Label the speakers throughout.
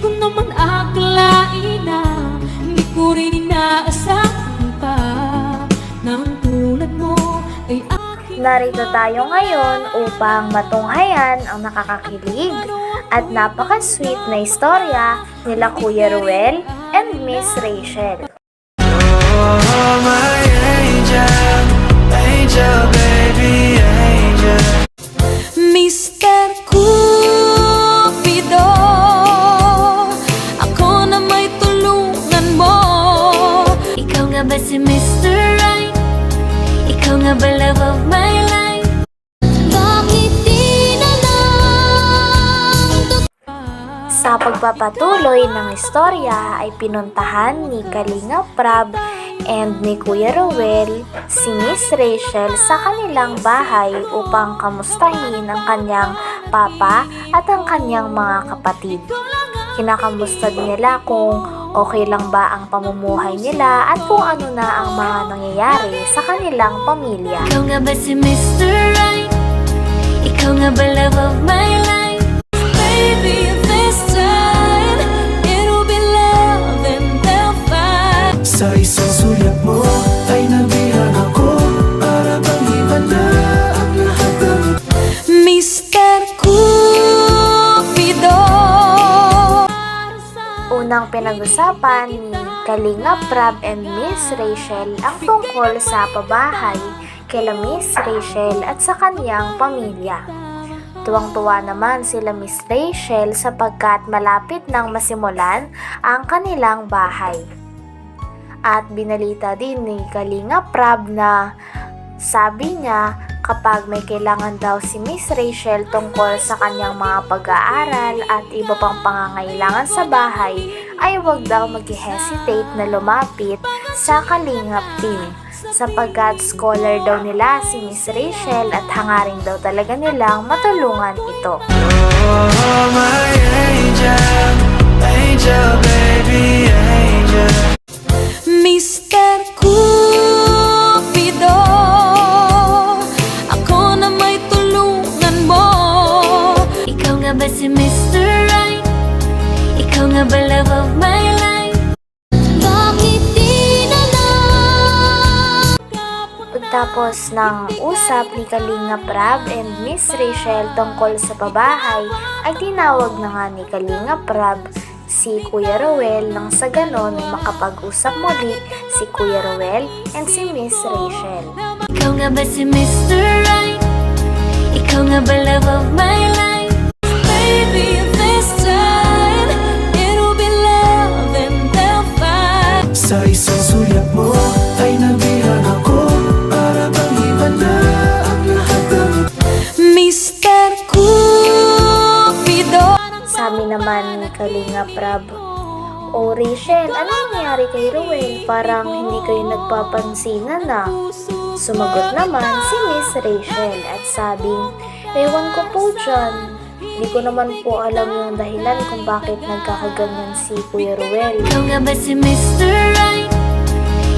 Speaker 1: ko naman akalain na Hindi ko rin inaasahan pa Nang tulad mo ay aking
Speaker 2: Narito tayo ngayon upang matunghayan ang nakakakilig at napaka-sweet na istorya nila Kuya Ruel and Miss Rachel.
Speaker 3: Oh, my angel, angel, baby,
Speaker 1: nga ba si Mr. Right? Ikaw nga ba love of my life? Bakit di na lang
Speaker 2: Sa pagpapatuloy ng istorya ay pinuntahan ni Kalinga Prab and ni Kuya Ruel si Miss Rachel sa kanilang bahay upang kamustahin ang kanyang papa at ang kanyang mga kapatid. Kinakamusta din nila kung okay lang ba ang pamumuhay nila at kung ano na ang mga nangyayari sa kanilang pamilya.
Speaker 1: Ikaw nga ba si Mr. Right? Ikaw nga ba love of
Speaker 2: Unang pinag-usapan ni Kalinga Prab and Miss Rachel ang tungkol sa pabahay kila Miss Rachel at sa kanyang pamilya. Tuwang-tuwa naman sila Miss Rachel sapagkat malapit nang masimulan ang kanilang bahay. At binalita din ni Kalinga Prab na sabi niya kapag may kailangan daw si Miss Rachel tungkol sa kanyang mga pag-aaral at iba pang pangangailangan sa bahay ay huwag daw mag-hesitate na lumapit sa Kalingap team sapagkat scholar daw nila si Miss Rachel at hangaring daw talaga nilang matulungan ito.
Speaker 3: Oh, my angel, angel, baby, angel.
Speaker 1: Nga ba si Mr. Right? Ikaw nga ba love of my life? Bakit di na lang
Speaker 2: Pagtapos ng usap ni Kalinga Prab and Miss Rachel tungkol sa pabahay, ay tinawag na nga ni Kalinga Prab si Kuya Roel nang sa ganon ay makapag-usap muli si Kuya Roel and si Miss Rachel.
Speaker 1: Ikaw nga ba si Mr. Right? Ikaw nga ba love of my life?
Speaker 3: Sa isang sulat mo ay nabihan ako Para bang iba na ang lahat ng
Speaker 1: Mr. Cupido
Speaker 2: Sabi naman ni Kalinga Prab, O Rachel, ano nangyari kay Roel? Parang hindi kayo nagpapansinan na. Sumagot naman si Miss Rachel at sabing, Ewan ko po dyan. Di ko naman po alam yung dahilan kung bakit nagkakaganyan si Kuya Ruel.
Speaker 1: Ikaw nga ba si Mr. Right?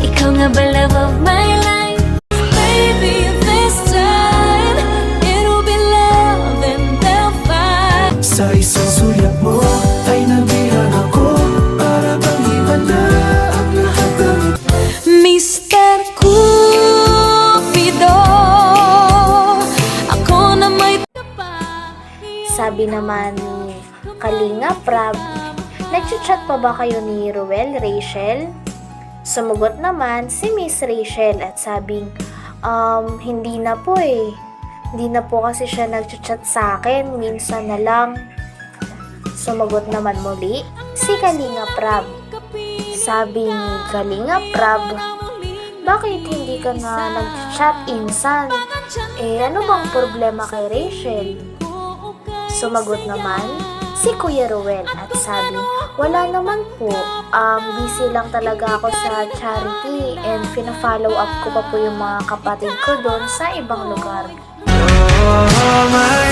Speaker 1: Ikaw nga ba love of my life? Baby, this time It'll be love and they'll fight
Speaker 3: Sa isang sulat mo ay nabihan ako
Speaker 2: Sabi naman ni Kalinga Prab, Nagchat-chat pa ba kayo ni Ruel, Rachel? Sumugot naman si Miss Rachel at sabing, Um, hindi na po eh. Hindi na po kasi siya nagchat-chat sa akin, minsan na lang. Sumagot naman muli si Kalinga Prab. Sabi ni Kalinga Prab, bakit hindi ka na nag-chat insan? Eh, ano bang problema kay Rachel? Sumagot naman si Kuya Ruel at sabi, wala naman po. Um, busy lang talaga ako sa charity and fina-follow up ko pa po yung mga kapatid ko doon sa ibang lugar.
Speaker 3: Oh, my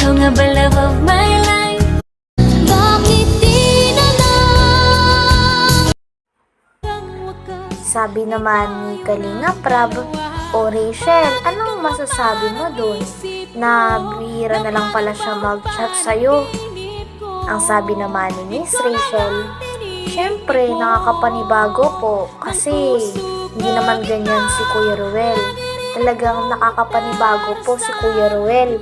Speaker 1: Ikaw nga ba love of my life? Bakit di na?
Speaker 2: Sabi naman ni Kalinga Prab, o Rachel, anong masasabi mo dun? Na bihira na lang pala siya mag-chat sa'yo. Ang sabi naman ni Miss Rachel, Siyempre, nakakapanibago po kasi hindi naman ganyan si Kuya Ruel. Talagang nakakapanibago po si Kuya Ruel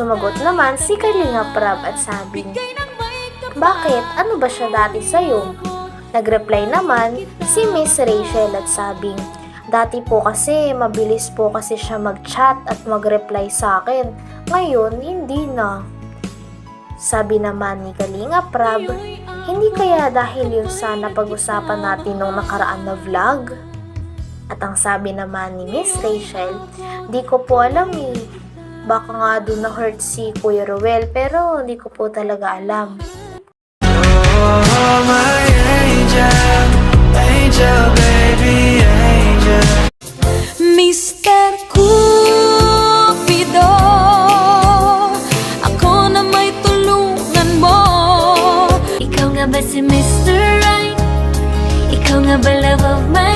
Speaker 2: Sumagot naman si Kalinga Prab at sabi, Bakit? Ano ba siya dati sa'yo? Nagreply naman si Miss Rachel at sabing, Dati po kasi mabilis po kasi siya mag-chat at mag-reply sa akin. Ngayon, hindi na. Sabi naman ni Kalinga Prab, hindi kaya dahil yun sa napag-usapan natin nung nakaraan na vlog? At ang sabi naman ni Miss Rachel, di ko po alam eh. Baka nga doon na-hurt si Kuya Ruel pero hindi ko po talaga alam.
Speaker 3: Oh, my angel, angel, baby, angel.
Speaker 1: Mr. Cupido Ako na may tulungan mo Ikaw nga ba si Mr. Right? Ikaw nga ba love of my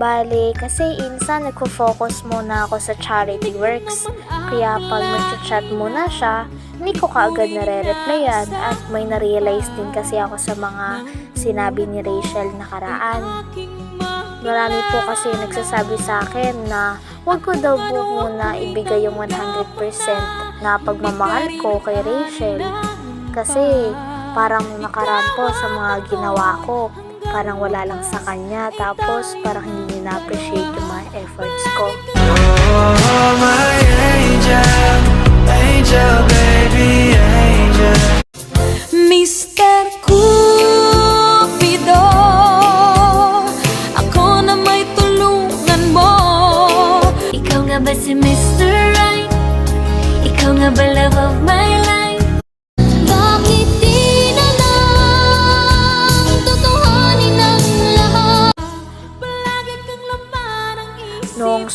Speaker 2: Bale, kasi insan nagfo-focus muna ako sa charity works. Kaya pag nag-chat muna siya, hindi ko kaagad nare-replyan at may na-realize din kasi ako sa mga sinabi ni Rachel nakaraan. Marami po kasi nagsasabi sa akin na wag ko daw po muna ibigay yung 100% na pagmamahal ko kay Rachel. Kasi parang nakaraan sa mga ginawa ko, parang wala lang sa kanya tapos parang hindi niya na-appreciate yung mga efforts ko.
Speaker 3: Oh, my angel, angel, baby, angel.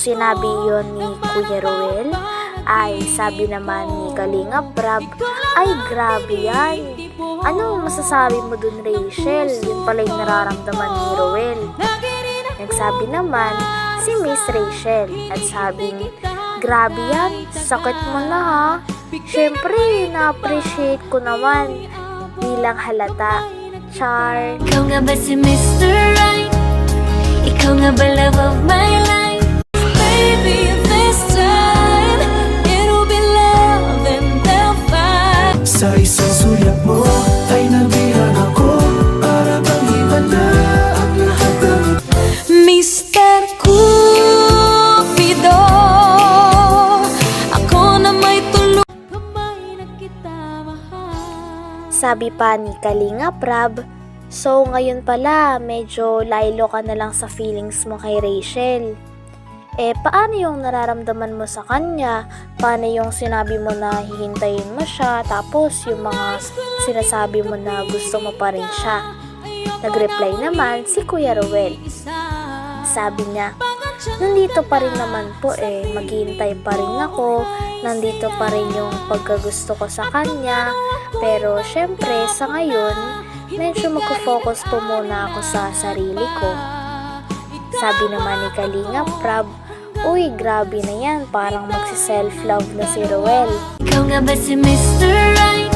Speaker 2: Sinabi yon ni Kuya Ruel, ay sabi naman ni Kalinga Brab, ay grabe yan. Anong masasabi mo dun Rachel? Yun pala yung nararamdaman ni Ruel. Nagsabi naman si Miss Rachel at sabing, Grabe yan, sakit mo na ha. Siyempre, na-appreciate ko naman bilang halata. Char.
Speaker 1: Ikaw nga ba si Mr. Right? Ikaw nga ba love of my life?
Speaker 3: Sa isang sulyap mo ay nabihan ako Para bang iba na ang lahat ng
Speaker 1: Mr. Cupido Ako na may tulong Kamay na kita mahal
Speaker 2: Sabi pa ni Kalinga Prab, So ngayon pala, medyo laylo ka na lang sa feelings mo kay Rachel. Eh, paano yung nararamdaman mo sa kanya? Paano yung sinabi mo na hihintayin mo siya? Tapos yung mga sinasabi mo na gusto mo pa rin siya. Nag-reply naman si Kuya Ruel. Sabi niya, nandito pa rin naman po eh, maghihintay pa rin ako, nandito pa rin yung pagkagusto ko sa kanya, pero syempre sa ngayon, medyo magko-focus po muna ako sa sarili ko. Sabi naman ni Kalinga Prab, Uy, grabe na yan, parang magsi-self-love na si Roel.
Speaker 1: Ikaw nga ba si Mr. Right?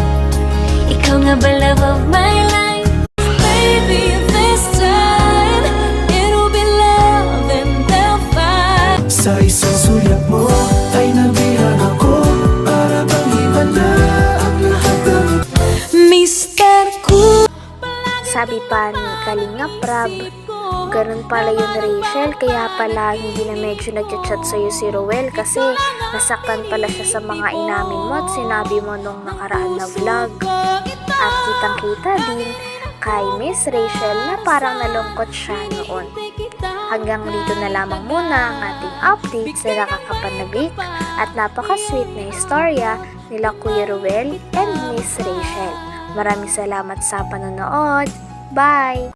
Speaker 1: Ikaw nga ba love of my life? Baby, this time It'll be love and they'll fight
Speaker 3: Sa isang sulyap mo ay nabihan ako Para bang iba na ang lahat ng
Speaker 1: Mr. Cool
Speaker 2: Sabi pa ni Kalinga Prab, ganun pala yun Rachel, kaya pala hindi na medyo nagchat sa'yo si Roel kasi nasaktan pala siya sa mga inamin mo at sinabi mo nung nakaraan na vlog. At kitang-kita din kay Miss Rachel na parang nalungkot siya noon. Hanggang dito na lamang muna ang ating update sa nakakapanabik at napaka-sweet na istorya nila Kuya Ruel and Miss Rachel. Maraming salamat sa panonood. Bye!